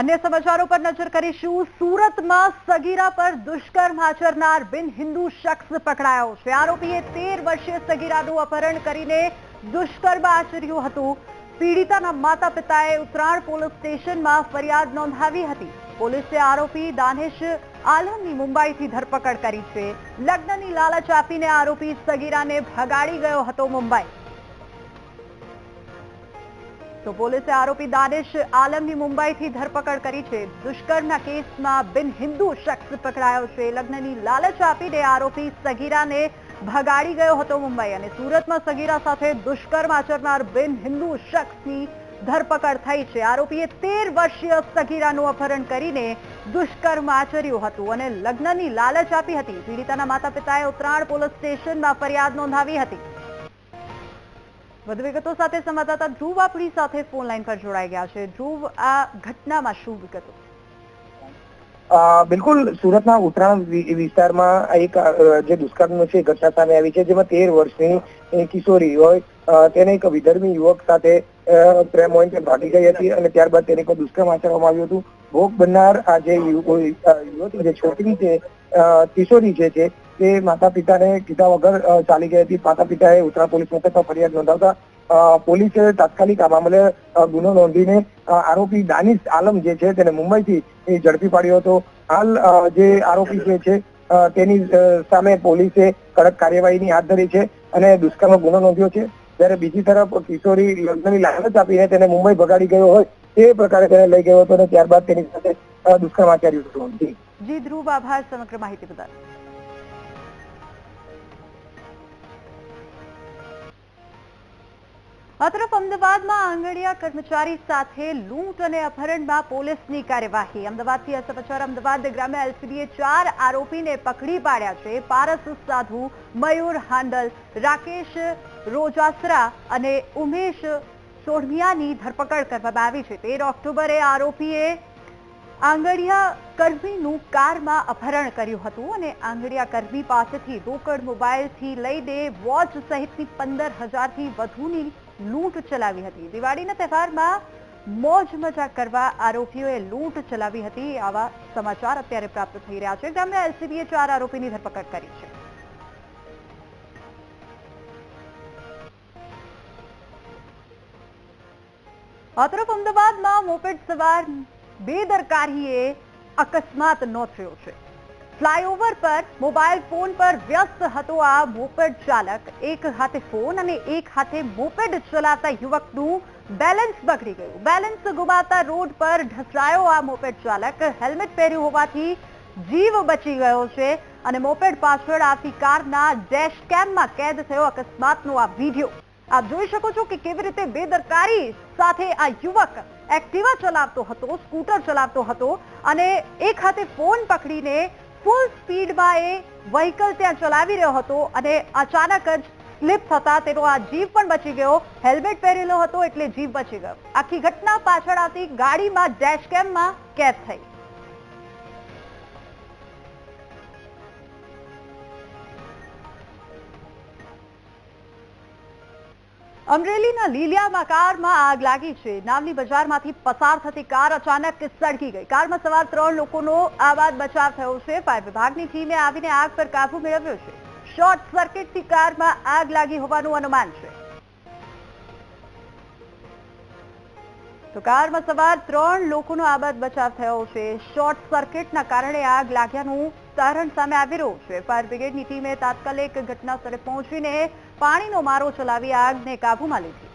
અન્ય સમાચારો પર નજર કરીશું. સુરતમાં સગીરા પર દુષ્કર્મ આચરનાર બિન હિન્દુ શખ્સ પકડાયો છે. આરોપીએ તેર વર્ષીય સગીરાનું અપહરણ કરીને દુષ્કર્મ આચર્યું હતું. પીડિતાના માતા પિતાએ ઉત્તરાયણ પોલીસ સ્ટેશનમાં ફરિયાદ નોંધાવી હતી. પોલીસે આરોપી દાનેશ આલમની મુંબઈથી ધરપકડ કરી છે. લગ્નની લાલચ આપીને આરોપી સગીરાને ભગાડી ગયો હતો મુંબઈ. તો પોલીસે આરોપી દાનિશ આલમની મુંબઈથી ધરપકડ કરી છે. દુષ્કર્મના કેસમાં બિન હિન્દુ શખ્સ પકડાયો છે. લગ્નની લાલચ આપીને આરોપી સગીરાને ભગાડી ગયો હતો મુંબઈ અને સુરતમાં સગીરા સાથે દુષ્કર્મ આચરનાર બિન હિન્દુ શખ્સની ધરપકડ થઈ છે. આરોપીએ તેર વર્ષીય સગીરાનું અપહરણ કરીને દુષ્કર્મ આચર્યું હતું અને લગ્નની લાલચ આપી હતી. પીડિતાના માતા પિતાએ ઉત્તરાયણ પોલીસ સ્ટેશનમાં ફરિયાદ નોંધાવી હતી. વધુ વિગતો સાથે સંવાદદાતા ધ્રુવ આપણી સાથે ફોન લાઈન પર જોડાઈ ગયા છે. ધ્રુવ, આ ઘટનામાં શું વિગતો બિલકુલ સુરતના ઉત્તરાયણ વિસ્તારમાં એક જે દુષ્કર્મ છે ઘટના સામે આવી છે, જેમાં તેર વર્ષની કિશોરી હોય તેને એક વિધર્મી યુવક સાથે પ્રેમ હોય તે ભાગી ગઈ હતી અને ત્યારબાદ તેને કોઈ દુષ્કર્મ આચરવામાં આવ્યું હતું. ભોગ બનનાર આ જે યુવતી જે છોકરી છે કિશોરી છે તે માતા પિતાને કીધા વગર ચાલી ગઈ હતી. માતા પિતાએ ઉત્તરા પોલીસ મથકમાં ફરિયાદ નોંધાવતા પોલીસે તાત્કાલિક આ મામલે ગુનો નોંધીને આરોપી દાનિશ આલમ જે છે તેને મુંબઈથી ઝડપી પાડ્યો હતો. હાલ જે આરોપી જે છે તેની સામે પોલીસે કડક કાર્યવાહીની હાથ ધરી છે અને દુષ્કર્મ ગુનો નોંધ્યો છે. જ્યારે બીજી તરફ કિશોરી લગ્નની લાલચ આપીને તેને મુંબઈ ભગાડી ગયો હોય, તે પ્રકારે તેને લઈ ગયો હતો અને ત્યારબાદ તેની સાથે દુષ્કર્મ આચર્યું હતું. જી, ધ્રુવ, આભાર. સમગ્ર માહિતી બદલ આ અમદાવાદમાં આંગણિયા કર્મચારી સાથે લૂંટ અને અપહરણમાં પોલીસની કાર્યવાહી. અમદાવાદથી આ અમદાવાદ ગ્રામ્ય એલસીબીએ ચાર આરોપીને પકડી પાડ્યા છે. પારસ સાધુ, મયુર હાંડલ, રાકેશ રોજાસરા અને ઉમેશ સોઢમિયાની ધરપકડ કરવામાં આવી છે. તેર ઓક્ટોબરે આરોપીએ આંગડિયા કર્મીનું કારમાં અપહરણ કર્યું હતું અને આંગડિયા કર્મી પાસેથી રોકડ મોબાઈલથી લઈને વોચ સહિતની પંદર હજારથી વધુની લૂંટ ચલાવી હતી. દિવાળીના તહેવારમાં મોજ મજા કરવા આરોપીઓએ લૂંટ ચલાવી હતી. આવા સમાચાર અત્યારે પ્રાપ્ત થઈ રહ્યા છે. ગ્રામ્ય એલસીબીએ ચાર આરોપીની ધરપકડ કરી છે. અતરફ તરફ અમદાવાદમાં મોપેડ સવાર બેદરકારીએ અકસ્માત નોંધ્યો છે. ફ્લાયઓવર પર મોબાઈલ ફોન પર વ્યસ્ત હતો આ મોપેડ ચાલક એક હાથે ફોન અને એક હાથે મોપેડ ચલાવતા યુવકનું બેલેન્સ બગડી ગયું બેલેન્સ ગુમાવતા રોડ પર ઢસડાયો આ મોપેડ ચાલક હેલ્મેટ પહેર્યું હોવાથી જીવ બચી ગયો છે અને મોપેડ પાછળ આવતી કારના ડેશ કેમમાં કેદ થયો અકસ્માતનો આ વીડિયો આપ જોઈ શકો છો કે કેવી રીતે બેદરકારી સાથે આ યુવક એક્ટિવા ચલાવતો હતો સ્કૂટર ચલાવતો હતો અને એક હાથે ફોન પકડીને ફૂલ સ્પીડમાં એ વ્હીકલ ત્યાં ચલાવી રહ્યો હતો અને અચાનક જ સ્લીપ થતા તેનો આ જીવ પણ બચી ગયો. હેલ્મેટ પહેરેલો હતો એટલે જીવ બચી ગયો. આખી ઘટના પાછળ આવતી ગાડીમાં ડેશકેમમાં કેદ થઈ. અમરેલીના લીલિયામાં કારમાં આગ લાગી છે. નામની બજારમાંથી પસાર થતી કાર અચાનક સળગી ગઈ. કારમાં સવાર ત્રણ લોકોનો આ બાદ બચાવ થયો છે. ફાયર વિભાગની ટીમે આવીને આગ પર કાબુ મેળવ્યો છે. શોર્ટ સર્કિટથી કારમાં આગ લાગી હોવાનું અનુમાન છે. તો કારમાં સવાર ત્રણ લોકોનો આબાદ બચાવ થયો છે. શોર્ટ સર્કિટના કારણે આગ લાગ્યાનું તારણ સામે આવી રહ્યું છે. ફાયર બ્રિગેડની ટીમે તાત્કાલિક ઘટના સ્થળે પહોંચીને પાણીનો મારો ચલાવી આગને કાબૂમાં લીધી.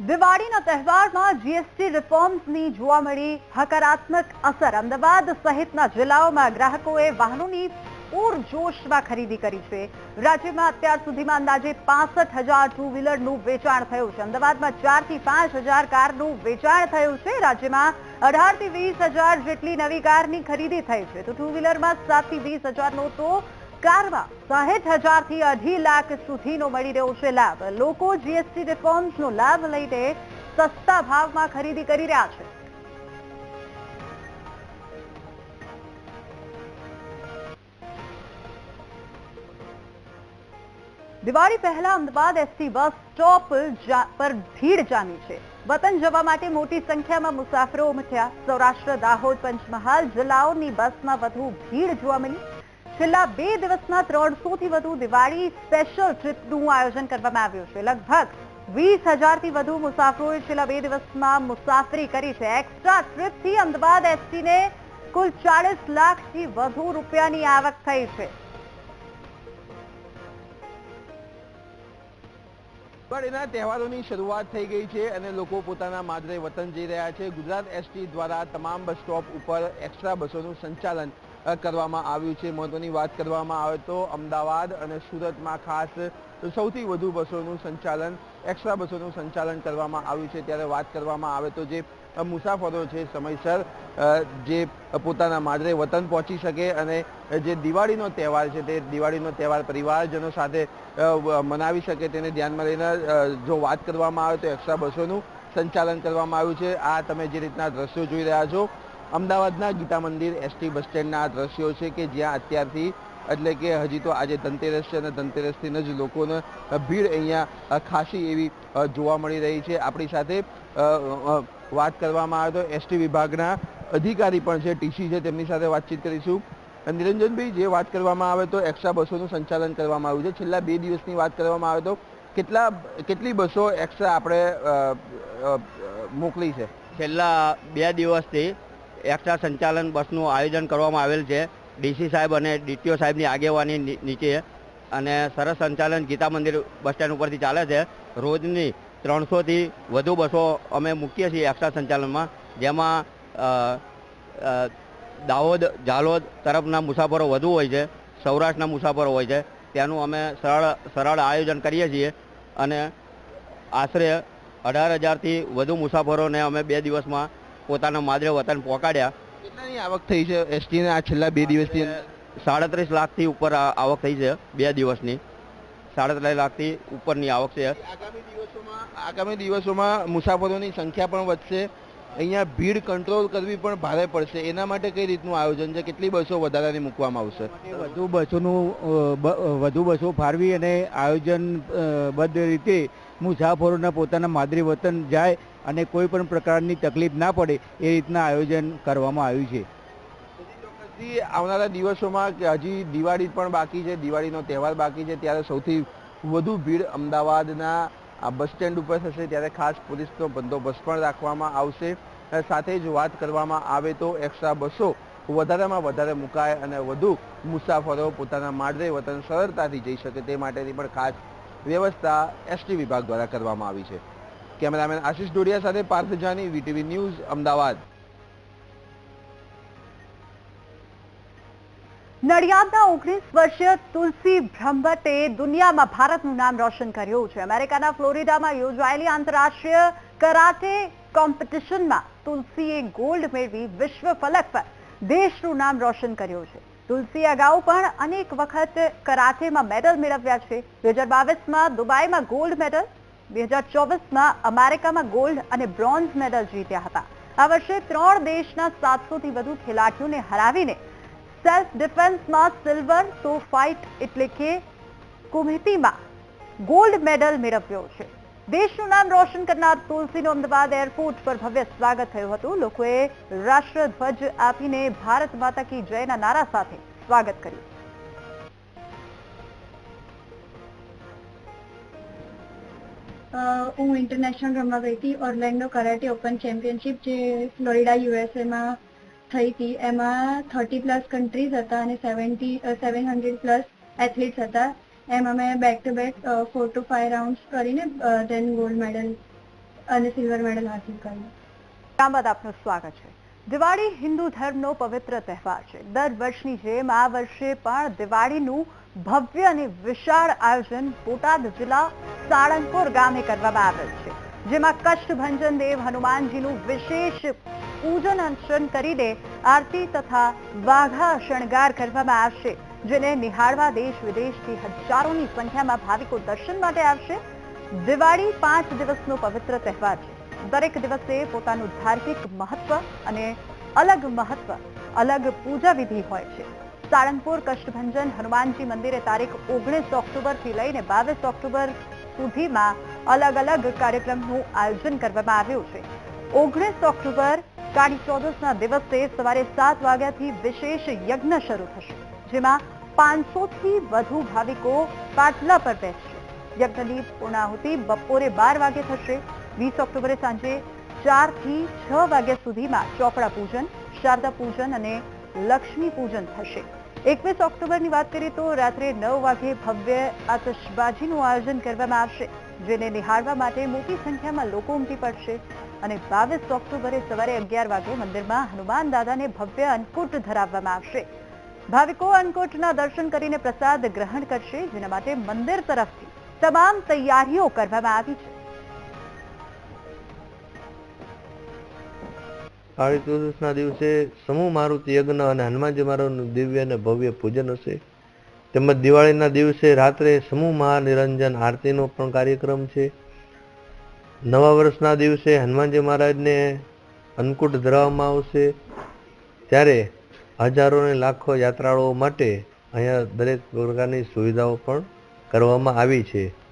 દિવાળીના તહેવારમાં જીએસટી રિફોર્મ્સની જોવા મળી હકારાત્મક અસર. અમદાવાદ સહિતના જિલ્લાઓમાં ગ્રાહકોએ વાહનોની પૂરજોશમાં ખરીદી કરી છે. રાજ્યમાં અત્યાર સુધીમાં અંદાજે પાસઠ હજાર ટુ વ્હીલરનું વેચાણ થયું છે. અમદાવાદમાં ચારથી પાંચ હજાર કારનું વેચાણ થયું છે. રાજ્યમાં અઢારથી વીસ હજાર જેટલી નવી કારની ખરીદી થઈ છે. તો ટુ વ્હીલરમાં સાતથી વીસ હજારનો તો કારમાં સાહીઠ હજારથી અઢી લાખ સુધીનો મળી રહ્યો છે લાભ. લોકો જીએસટી રિફોર્મ્સનો લાભ લઈને સસ્તા ભાવમાં ખરીદી કરી રહ્યા છે. દિવાળી પહેલા અમદાવાદ એસટી બસ સ્ટોપ પર ભીડ જામી છે. વતન જવા માટે મોટી સંખ્યામાં મુસાફરો ઉમટ્યા. સૌરાષ્ટ્ર, દાહોદ, પંચમહાલ જિલ્લાઓની બસમાં વધુ ભીડ જોવા મળી. છેલ્લા બે દિવસમાં ત્રણસો થી વધુ દિવાળી સ્પેશિયલ ટ્રીપનું આયોજન કરવામાં આવ્યું છે. લગભગ વીસ હજારથી વધુ મુસાફરોએ છેલ્લા બે દિવસમાં મુસાફરી કરી છે. એક્સ્ટ્રા ટ્રીપથી અમદાવાદ એસટીને કુલ ચાલીસ લાખથી વધુ રૂપિયાની આવક થઈ છે. દિવાળીના તહેવારોની શરૂઆત થઈ ગઈ છે અને લોકો પોતાના માદરે વતન જઈ રહ્યા છે. ગુજરાત એસટી દ્વારા તમામ બસ સ્ટોપ ઉપર એક્સ્ટ્રા બસોનું સંચાલન કરવામાં આવ્યું છે. મહત્વની વાત કરવામાં આવે તો અમદાવાદ અને સુરતમાં ખાસ સૌથી વધુ બસોનું સંચાલન, એક્સ્ટ્રા બસોનું સંચાલન કરવામાં આવ્યું છે. ત્યારે વાત કરવામાં આવે તો જે મુસાફરો છે સમયસર જે પોતાના માદરે વતન પહોંચી શકે અને જે દિવાળીનો તહેવાર છે તે દિવાળીનો તહેવાર પરિવારજનો સાથે મનાવી શકે તેને ધ્યાનમાં લઈને જો વાત કરવામાં આવે તો એક્સ્ટ્રા બસોનું સંચાલન કરવામાં આવ્યું છે. આ તમે જે રીતના દ્રશ્યો જોઈ રહ્યા છો, અમદાવાદના ગીતા મંદિર એસટી બસ સ્ટેન્ડના આ દ્રશ્યો છે કે જ્યાં અત્યારથી, એટલે કે હજી તો આજે ધનતેરસ છે અને ધનતેરસથી જ લોકોને ભીડ અહીંયા ખાસી એવી જોવા મળી રહી છે. આપણી સાથે વાત કરવામાં આવે તો એસટી વિભાગના અધિકારી પણ છે ટીસી છે. તેમની સાથે વાતચીત કરીશું. નિરંજનભાઈ, જે વાત કરવામાં આવે તો એક્સ્ટ્રા બસોનું સંચાલન કરવામાં આવ્યું છે. છેલ્લા બે દિવસની વાત કરવામાં આવે તો કેટલા, કેટલી બસો એક્સ્ટ્રા આપણે મોકલી છે? છેલ્લા બે દિવસથી એક્સ્ટ્રા સંચાલન બસનું આયોજન કરવામાં આવેલ છે. ડીસી સાહેબ અને ડીટીઓ સાહેબની આગેવાની નીચે અને સરસ સંચાલન ગીતા મંદિર બસ સ્ટેન્ડ ઉપરથી ચાલે છે. રોજની ત્રણસોથી વધુ બસો અમે મૂકીએ છીએ એક્સ્ટ્રા સંચાલનમાં. જેમાં દાહોદ ઝાલોદ તરફના મુસાફરો વધુ હોય છે સૌરાષ્ટ્રના મુસાફરો હોય છે. ત્યાંનું અમે સરળ સરળ આયોજન કરીએ છીએ અને આશરે અઢાર હજારથી વધુ મુસાફરોને અમે બે દિવસમાં પોતાના માદરે વતન પહોંચાડ્યા. કેટલાની આવક થઈ છે એસટીને આ છેલ્લા બે દિવસથી? સાડત્રીસ લાખથી ઉપર આવક થઈ છે બે દિવસની. સાડત્રીસ લાખથી ઉપરની આવક છે. આગામી દિવસોમાં આગામી દિવસોમાં મુસાફરોની સંખ્યા પણ વધશે. અહીંયા ભીડ કંટ્રોલ કરવી પણ ભારે પડશે. એના માટે કઈ રીતનું આયોજન છે? કેટલી બસો વધારાની મૂકવામાં આવશે? વધુ બસોનું વધુ બસો ફાળવી અને આયોજન બદ્ધ રીતે મુસાફરોના પોતાના માદરી વતન જાય અને કોઈ પણ પ્રકારની તકલીફ ના પડે એ રીતના આયોજન કરવામાં આવ્યું છે. આવનારા દિવસોમાં હજી દિવાળી પણ બાકી છે દિવાળીનો તહેવાર બાકી છે ત્યારે સૌથી વધુ ભીડ અમદાવાદના આ બસ સ્ટેન્ડ ઉપર થશે ત્યારે ખાસ પોલીસનો બંદોબસ્ત પણ રાખવામાં આવશે. સાથે જ વાત કરવામાં આવે તો એક્સ્ટ્રા બસો વધારેમાં વધારે મુકાય અને વધુ મુસાફરો પોતાના માડરે વતન સરળતાથી જઈ શકે તે માટેની પણ ખાસ વ્યવસ્થા એસટી વિભાગ દ્વારા કરવામાં આવી છે. કેમેરામેન આશિષ ડોડિયા સાથે પાર્થ જાની વીટીવી ન્યૂઝ અમદાવાદ. નડિયાદના ઓગણીસ વર્ષીય તુલસી બ્રહ્મભટ્ટે દુનિયામાં ભારતનું નામ રોશન કર્યું છે. અમેરિકાના ફ્લોરિડામાં યોજાયેલી આંતરરાષ્ટ્રીય કરાટે કોમ્પિટિશનમાં તુલસીએ ગોલ્ડ મેળવી વિશ્વ ફલક પર દેશનું નામ રોશન કર્યું છે. તુલસી અગાઉ પણ અનેક વખત કરાટેમાં મેડલ મેળવ્યા છે. બે હજાર બાવીસમાં દુબઈમાં ગોલ્ડ મેડલ, બે હજાર ચોવીસમાં અમેરિકામાં ગોલ્ડ અને બ્રોન્ઝ મેડલ જીત્યા હતા. આ વર્ષે ત્રણ દેશના સાતસોથી વધુ ખેલાડીઓને હરાવીને સેલ્ફ ડિફેન્સમાં સિલ્વર તો ફાઇટ એટલે કે કુમહિતીમાં ગોલ્ડ મેડલ મેળવ્યો છે. દેશનું નામ રોશન કરનાર તુલસીનું અમદાવાદ એરપોર્ટ પર ભવ્ય સ્વાગત થયું હતું. લોકોએ રાષ્ટ્રધ્વજ આપીને ભારત માતા કી જયના નારા સાથે સ્વાગત કર્યું. હું ઇન્ટરનેશનલ રમવા ગઈ હતી. ઓર્લેન્ડો કરાટે ઓપન ચેમ્પિયનશિપ જે ફ્લોરિડા યુએસએમાં થઈ હતી. એમાં થર્ટી પ્લસ કન્ટ્રીઝ હતા અને seventy seven hundred plus athletes હતા. એમાં મેં back to back four to five rounds કરીને ધેન ગોલ્ડ મેડલ અને સિલ્વર મેડલ હાંસિલ કર્યું. ત્યારબાદ આપનું સ્વાગત છે. દિવાળી હિન્દુ ધર્મનો પવિત્ર તહેવાર છે. દર વર્ષની જેમ આ વર્ષે પણ દિવાળીનું ભવ્ય અને વિશાળ આયોજન બોટાદ જિલ્લા સાળંગપુર ગામે કરવામાં આવેલ છે. જેમાં કષ્ટભંજન દેવ હનુમાનજીનું વિશેષ પૂજન અર્ચન કરીને આરતી તથા વાઘા શણગાર કરવામાં આવશે, જેને નિહાળવા દેશ વિદેશથી હજારોની સંખ્યામાં ભાવિકો દર્શન માટે આવશે. દિવાળી પાંચ દિવસનો પવિત્ર તહેવાર છે. દરેક દિવસે પોતાનું ધાર્મિક મહત્વ અને અલગ મહત્વ, અલગ પૂજા વિધિ હોય છે. સાળંગપુર કષ્ટભંજન હનુમાનજી મંદિરે તારીખ ઓગણીસ ઓક્ટોબરથી લઈને બાવીસ ઓક્ટોબર સુધીમાં અલગ અલગ કાર્યક્રમનું આયોજન કરવામાં આવ્યું છે. ઓગણીસ ઓક્ટોબર કાળી ચૌદસના દિવસે સવારે સાત વાગ્યાથી વિશેષ યજ્ઞ શરૂ થશે, જેમાં પાંચસોથી વધુ ભાવિકો પાટલા પર બેસશે. યજ્ઞની પૂર્ણાહુતિ બપોરે બાર વાગે થશે. વીસ ઓક્ટોબરે સાંજે ચારથી છ વાગ્યા સુધીમાં ચોપડા પૂજન, શારદા પૂજન અને લક્ષ્મી પૂજન થશે. એકવીસ ઓક્ટોબરની વાત કરીએ તો રાત્રે નવ વાગે ભવ્ય આતશબાજીનું આયોજન કરવામાં આવશે. જેને નિહાળવા માટે મોટી સંખ્યામાં લોકો ઉમટી પડશે. અને બાવીસ ઓક્ટોબરે સવારે અગિયાર વાગે મંદિરમાં હનુમાન દાદાને ભવ્ય અન્નકૂટ ધરાવવામાં આવશે. ભાવિકો અન્નકૂટના દર્શન કરીને પ્રસાદ ગ્રહણ કરશે, જેના માટે મંદિર તરફથી તમામ તૈયારીઓ કરવામાં આવી છે. કાળી ચૌદસના દિવસે સમૂહ મારુતિ યજ્ઞ અને હનુમાનજી મહારાજનું દિવ્ય અને ભવ્ય પૂજન હશે. તેમજ દિવાળીના દિવસે રાત્રે સમૂહ મહાનિરંજન આરતીનો પણ કાર્યક્રમ છે. નવા વર્ષના દિવસે હનુમાનજી મહારાજને અન્નકૂટ ધરાવવામાં આવશે. ત્યારે હજારો ને લાખો યાત્રાળુઓ માટે અહીંયા દરેક પ્રકારની સુવિધાઓ પણ કરવામાં આવી છે.